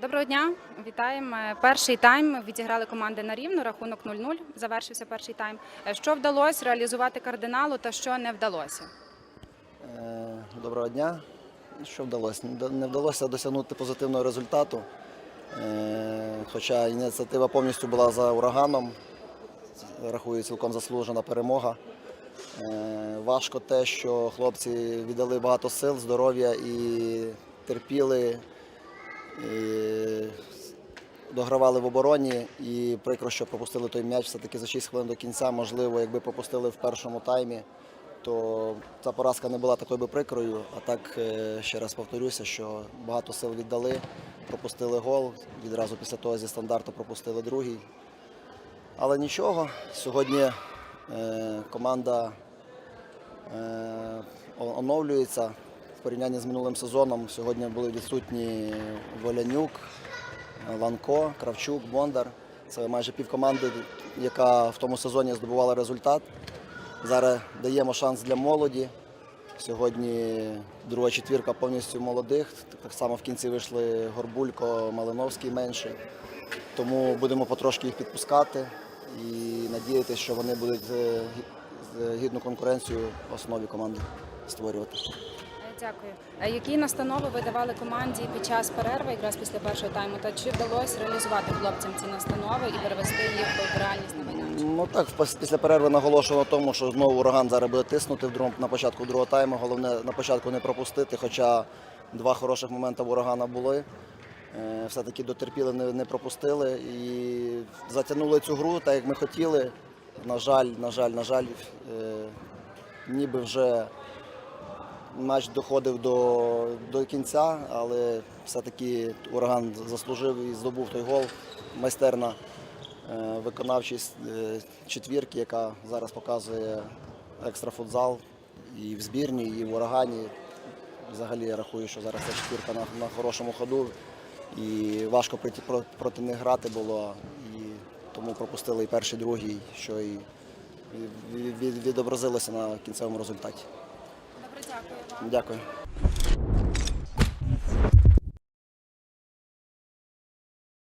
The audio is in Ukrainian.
Доброго дня, вітаємо. Перший тайм відіграли команди на рівну, рахунок 0-0. Завершився перший тайм. Е, Що вдалося реалізувати кардиналу та що не вдалося? Е, Доброго дня. Що вдалося? Не вдалося досягнути позитивного результату. Е, Хоча ініціатива повністю була за ураганом. Рахую, цілком заслужена перемога. Важко те, що хлопці віддали багато сил, здоров'я і терпіли, догравали в обороні. І прикро, що пропустили той м'яч все-таки за 6 хвилин до кінця. Можливо, якби пропустили в першому таймі, то ця поразка не була такою би прикрою. А так, е, ще раз повторюся, що багато сил віддали, пропустили гол. Відразу після того зі стандарту пропустили другий. Але нічого, сьогодні е, команда е, оновлюється порівнянні з минулим сезоном. Сьогодні були відсутні Волянюк, Ланко, Кравчук, Бондар. Це майже півкоманди, яка в тому сезоні здобувала результат. Зараз даємо шанс для молоді. Сьогодні друга четвірка повністю молодих. Так само в кінці вийшли Горбулько, Малиновський менший. Тому будемо потрошки їх підпускати і надіятися, що вони будуть е, гідну конкуренцію в основі команди створювати. Дякую. Е, Які настанови ви давали команді під час перерви, якраз після першого тайму? Та чи вдалося реалізувати хлопцям ці настанови і перевести їх в реальність на майданчик? Ну так, після перерви наголошував на тому, що знову ураган зараз буде тиснути в другому, на початку другого тайму. Головне на початку не пропустити, хоча два хороших моменти в урагана були. Е, Все-таки дотерпіли, не, не пропустили і затягнули цю гру так, як ми хотіли. На жаль, на жаль, на жаль, е, ніби вже матч доходив до, до кінця, але все-таки ураган заслужив і здобув той гол. Майстерна е, виконавчість е, четвірки, яка зараз показує екстрафутзал і в збірні, і в урагані. Взагалі я рахую, що зараз ця четвірка на, на хорошому ходу. І важко проти, проти них грати було. І тому пропустили і перший, і другий, що і від- від- відобразилося на кінцевому результаті. Дякую.